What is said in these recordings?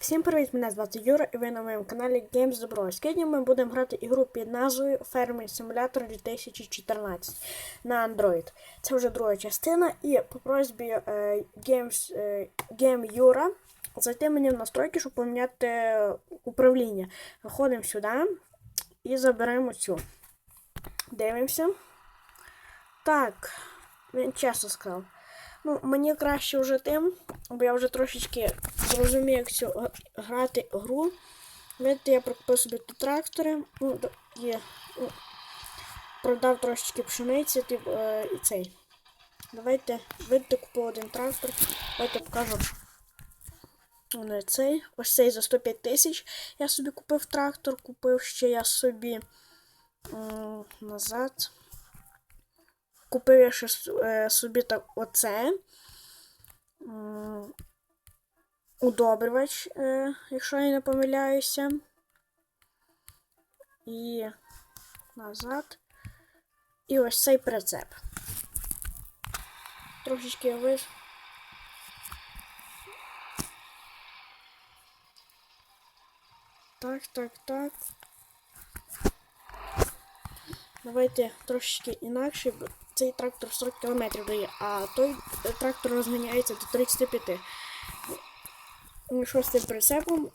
Всім привіт! Мене звати Юра і ви на моєму каналі Games Добро. Сьогодні ми будемо грати ігру під назвою Фермер Simulator 2014 на Android. Це вже друга частина, і по просьбі е, Games, е, Game Юра зайти мені в настройки, щоб поміняти управління. Виходимо сюди і заберемо цю. Дивимося. Так, він чесно сказав. Ну, мені краще вже тим, бо я вже трошечки зрозумів, як цю грати гру. Видите, я прикупив собі тут трактори. Ну, є. ну, Продав трошечки пшениці, тип, е, і цей. Давайте, видите, купив один трактор. Давайте покажу. Не цей. Ось цей за 105 тисяч. Я собі купив трактор, купив ще я собі назад. Купив я ще собі так оце. М, Удобрювач, е, якщо я не помиляюся. І назад. І ось цей прицеп. Трошечки я виш. Так, так, так. Давайте трошечки інакше. Цей трактор 40 км дає, а той трактор розганяється до 35. Ну, що з цим прицепом?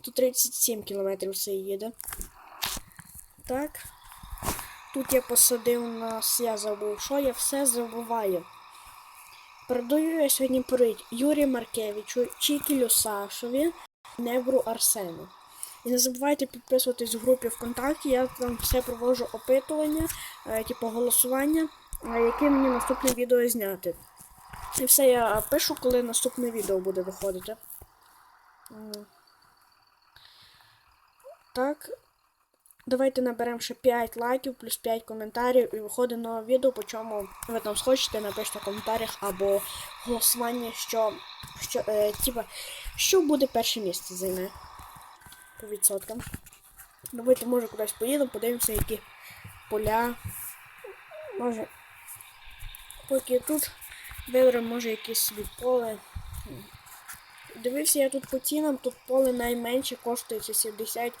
То 37 км все їде. Так. Тут я посадив нас, я забув, що я все забуваю. Передаю я сьогодні привіт Юрію Маркевичу, Чікілю Сашові, Невру Арсену. І не забувайте підписуватись в групі ВКонтакті, я там все проводжу опитування, е, типу голосування, е, яке мені наступне відео зняти. І все я пишу, коли наступне відео буде виходити. Так. Давайте наберемо ще 5 лайків плюс 5 коментарів і виходить нове відео, по чому ви там схочете, напишіть в коментарях або голосування, що, що, е, типа, що буде перше місце займе по відсоткам. Давайте, може, кудись поїдемо, подивимося, які поля. Може. Поки тут виберемо, може, якесь собі поле. Дивився я тут по цінам, тут поле найменше коштує 70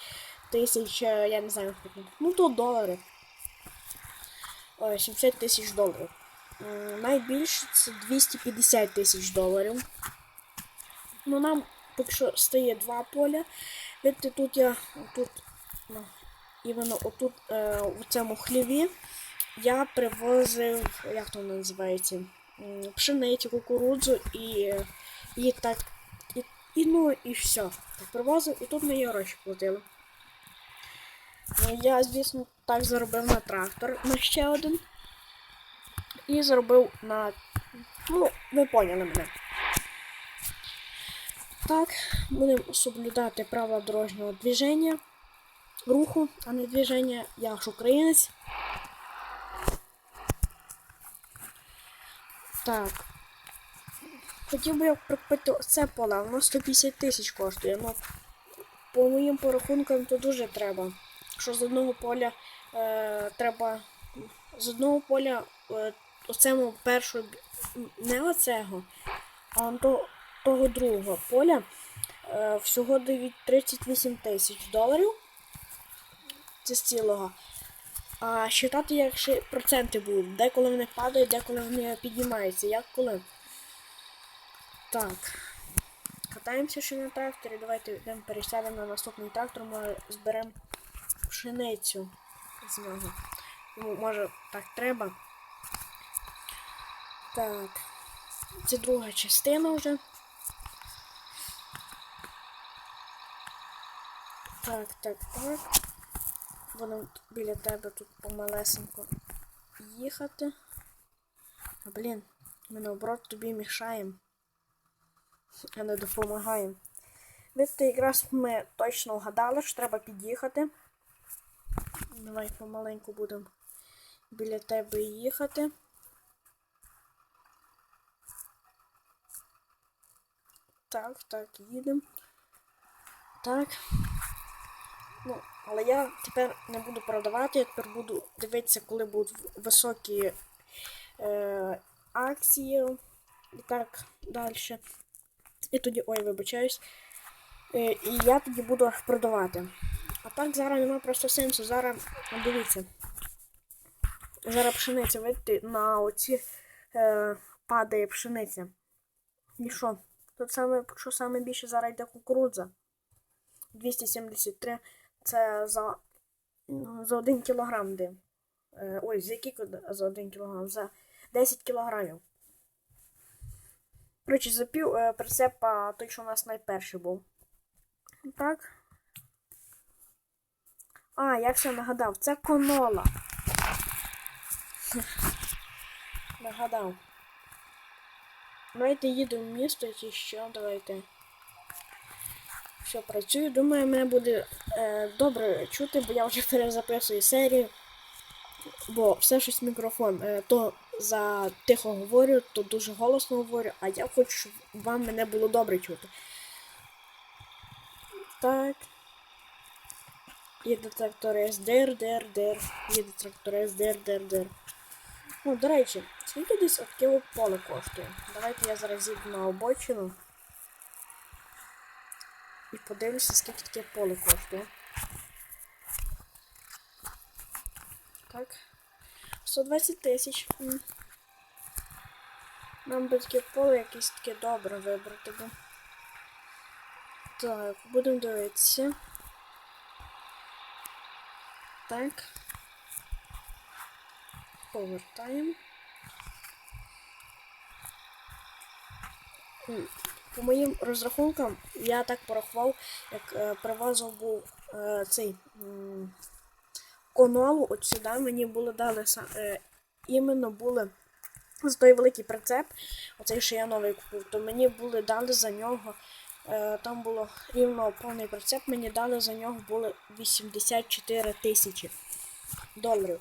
тисяч, е, я не знаю, ну то долари. Ой, 70 тисяч доларів. Найбільше це 250 тисяч доларів. Ну нам поки що стає два поля. Видите, тут я тут, ну, іменно отут е, у цьому хліві я привозив, як то називається, пшеницю, кукурудзу і, і так. І, і ну і все. Так привозив, і тут мені гроші платили. Ну, Я, звісно, так заробив на трактор на ще один. І заробив на. Ну, ви поняли мене. Так, будемо соблюдати правила дорожнього движення, руху, а не движення. Я ж українець. Так. Хотів би я прикупити це поле, воно 150 тисяч коштує. Ну, по моїм порахункам то дуже треба. Що з одного поля е, треба. З одного поля е, оцему першого, не оцього, а то, того другого поля е, всього дають 38 тисяч доларів. Це з цілого. А считати, як проценти будуть. Деколи вони падають, деколи вони піднімаються. Як коли. Так. Катаємося ще на тракторі. Давайте йдемо пересядемо на наступний трактор, може зберемо пшеницю з нього. Ну, може так треба. Так. Це друга частина вже. Так, так, так. Будемо біля тебе тут помалесенько їхати. А блін, ми наоборот тобі мішаємо, а не допомагаємо. Видите, якраз ми точно вгадали, що треба під'їхати. Давай помаленьку будемо біля тебе їхати. Так, так, їдемо. Так. Ну, але я тепер не буду продавати, я тепер буду дивитися, коли будуть високі е, акції і так далі. І тоді, ой, вибачаюсь. Е, І я тоді буду продавати. А так зараз немає просто сенсу. Зараз дивіться. Зараз пшениця видите, на оці е, падає пшениця. І що? Тут саме, що саме більше зараз йде кукурудза. 273 це за, ну, за 1 кілограм де. Ой, за який за 1 кілограм? За 10 кілограмів. Коротше, за пів е, прицепа той, що у нас найперший був. Так. А, я все нагадав, це конола. Нагадав. Давайте їду в місто чи що, давайте. Все, працюю. Думаю, мене буде е, добре чути, бо я вже перезаписую серію. Бо все щось мікрофон. Е, то за тихо говорю, то дуже голосно говорю, а я хочу, щоб вам мене було добре чути. Так. Їде тракторець, дир, дир, дир. Їде тракторець, дир, дир, дир. Ну, до речі, скільки десь от поле коштує? Давайте я зараз зійду на обочину. І подивлюся, скільки таке поле коштує. Так. 120 тисяч. Нам би таке поле якесь таке добре вибрати би. Так, будемо дивитися. Так. Повертаємо. По моїм розрахункам, я так порахував, як е, привозив був е, цей м, конолу, от сюди мені було дали е, іменно були за той великий прицеп, оцей, що я новий купив, то мені були дали за нього. Е, там було рівно повний прицеп, мені дали за нього було 84 тисячі доларів.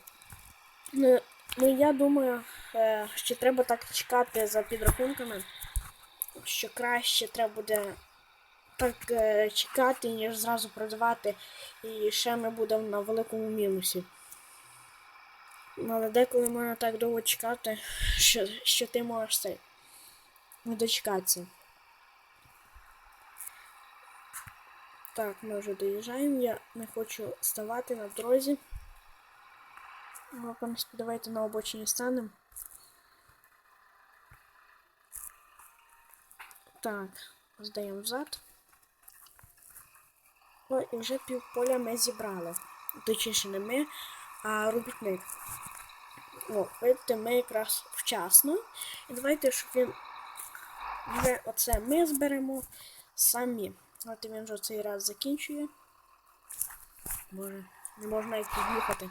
Ну, ну я думаю, е, що треба так чекати за підрахунками, що краще треба буде так е, чекати, ніж зразу продавати, і ще ми будемо на великому мінусі. Ну, Але деколи можна так довго чекати, що, що ти можеш цей не дочекатися. Так, ми вже доїжджаємо. Я не хочу ставати на дорозі. Ну, в давайте на обочині станемо. Так, здаємо взад. О, і вже півполя ми зібрали. Точніше, не ми, а робітник. О, видите, ми якраз вчасно. І давайте, щоб він вже оце ми зберемо самі. От він вже цей раз закінчує. Боже, не можна навіть під'їхати.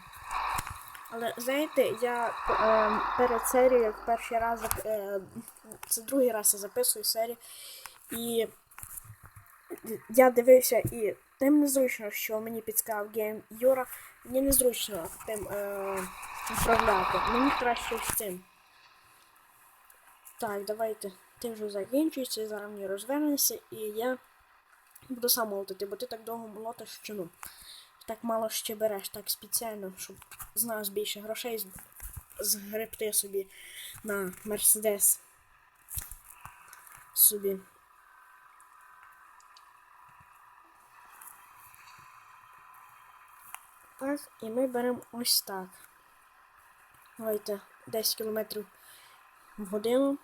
Але знаєте, я е, перед серією, як перший раз, е, це другий раз я записую серію, і я дивився і тим незручно, що мені підсказав гейм Юра, мені незручно тим е, управляти. Мені краще з цим. Так, давайте. Ти вже закінчуєшся, зараз мені розвернешся, і я буду сам молотити, бо ти так довго молотиш, що ну. Так мало ще береш, так спеціально, щоб знав більше грошей згребти собі на Мерседес. Собі. Так, і ми беремо ось так. Давайте 10 км в годину.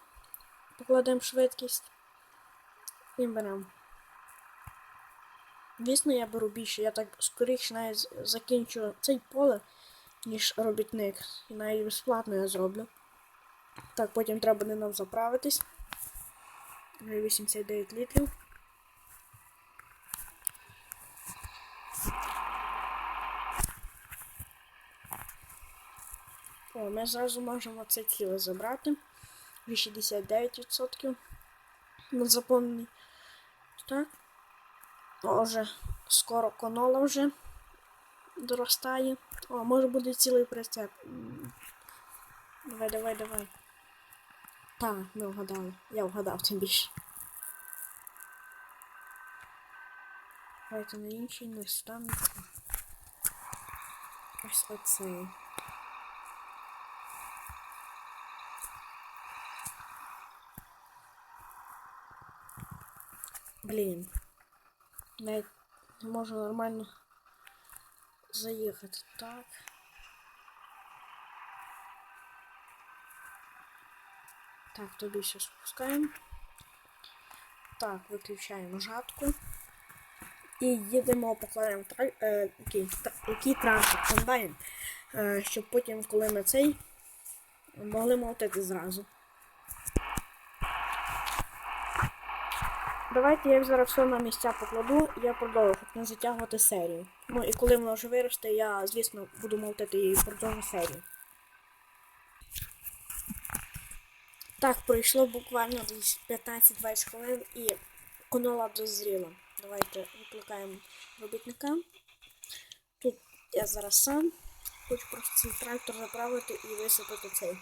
Покладемо швидкість. І беремо. Звісно, я беру більше, я так скоріше навіть закінчу цей поле, ніж робітник. І навіть безплатно я зроблю. Так, потім треба буде нам заправитись. 89 літрів. О, ми зразу можемо це ціле забрати. Вже 69% на заповнений. Так. О, скоро конола вже доростає. О, може буде цілий прицеп. Давай, давай, давай. Так, ми вгадали. Я вгадав тим більше. Давайте на інший не стану. Ось оцей. Блін. Навіть не можу нормально заїхати. Так. Так, тобі ще спускаємо. Так, виключаємо жатку. І їдемо покладемо тра... е, який транспорт комбайн, е, щоб потім, коли ми цей, могли молотити зразу. Давайте я зараз все на місця покладу і я продовжу, щоб не затягувати серію. Ну і коли воно вже виросте, я, звісно, буду молотити і продовжу серію. Так, пройшло буквально десь 15-20 хвилин і конола дозріла. Давайте викликаємо робітника. Тут я зараз сам. Хочу просто цей трактор заправити і висипати цей.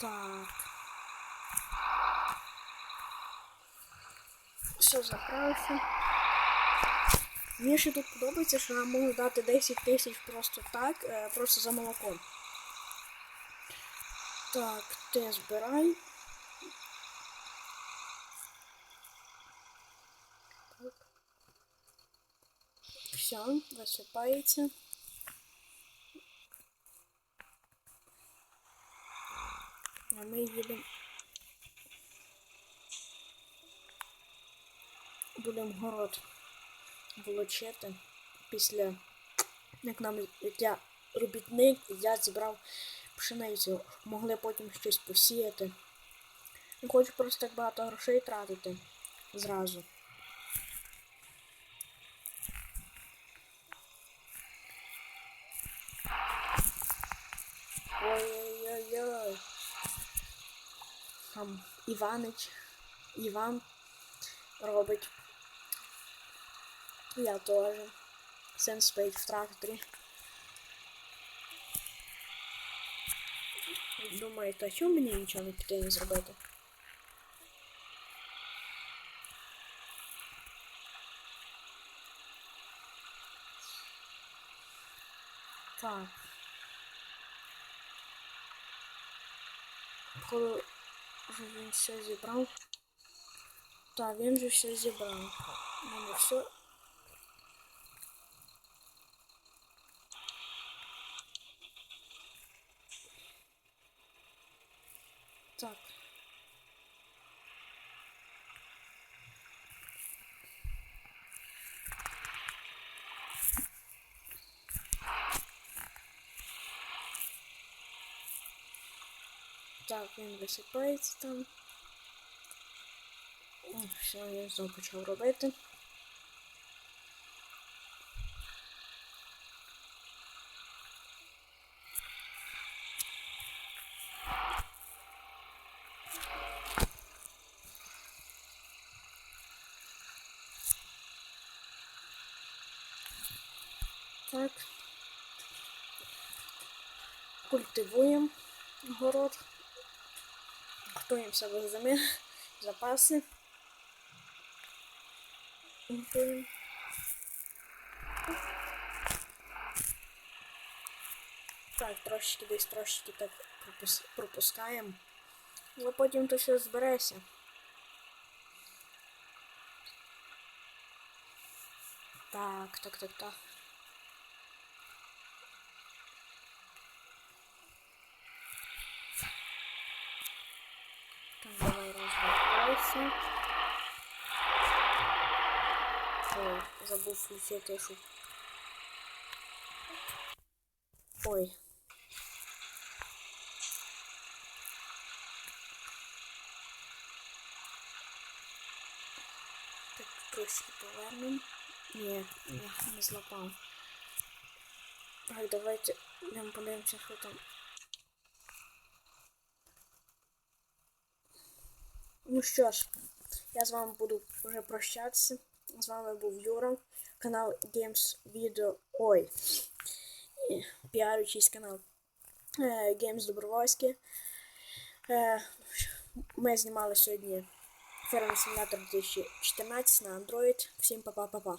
Так. Все, заправився. Мені ще тут подобається, що нам можуть дати 10 тисяч просто так, е, просто за молоко. Так, ти збирай. Все, висипається. А ми їдемо. Будемо город волочити після, як нам як я робітник, я зібрав пшеницю, могли потім щось посіяти. Не хочу просто так багато грошей тратити зразу. Ой-ой-ой. Там Іванич, Іван робить. Я теж. Сенспейт в тракторі. Думаєте, а чому мені нічого не піти не зробити? Так. Коли вже він все зібрав. Так, він же все зібрав. У мене все. Так, він висипається там. Все, я знову почав робити. Так. Культивуємо город. Готуємо себе зими, запаси. Так, трошечки десь трошечки так пропус- пропускаємо. Але потім то все збереться. Так, так, так, так. Так, давай розвертайся. Ой, забув включити шут. Ой. Так, трошки повернемо. Ні, ні, не злапав. Так, давайте йдемо подивимося, що там. Ну що ж, я з вами буду вже прощатися. З вами був Юра, канал Games Video. Ой. Піарючийсь канал е, Games Добровольський. Е, Ми знімали сьогодні Фермер Simulator 2014 на Android. Всім па-па-па-па.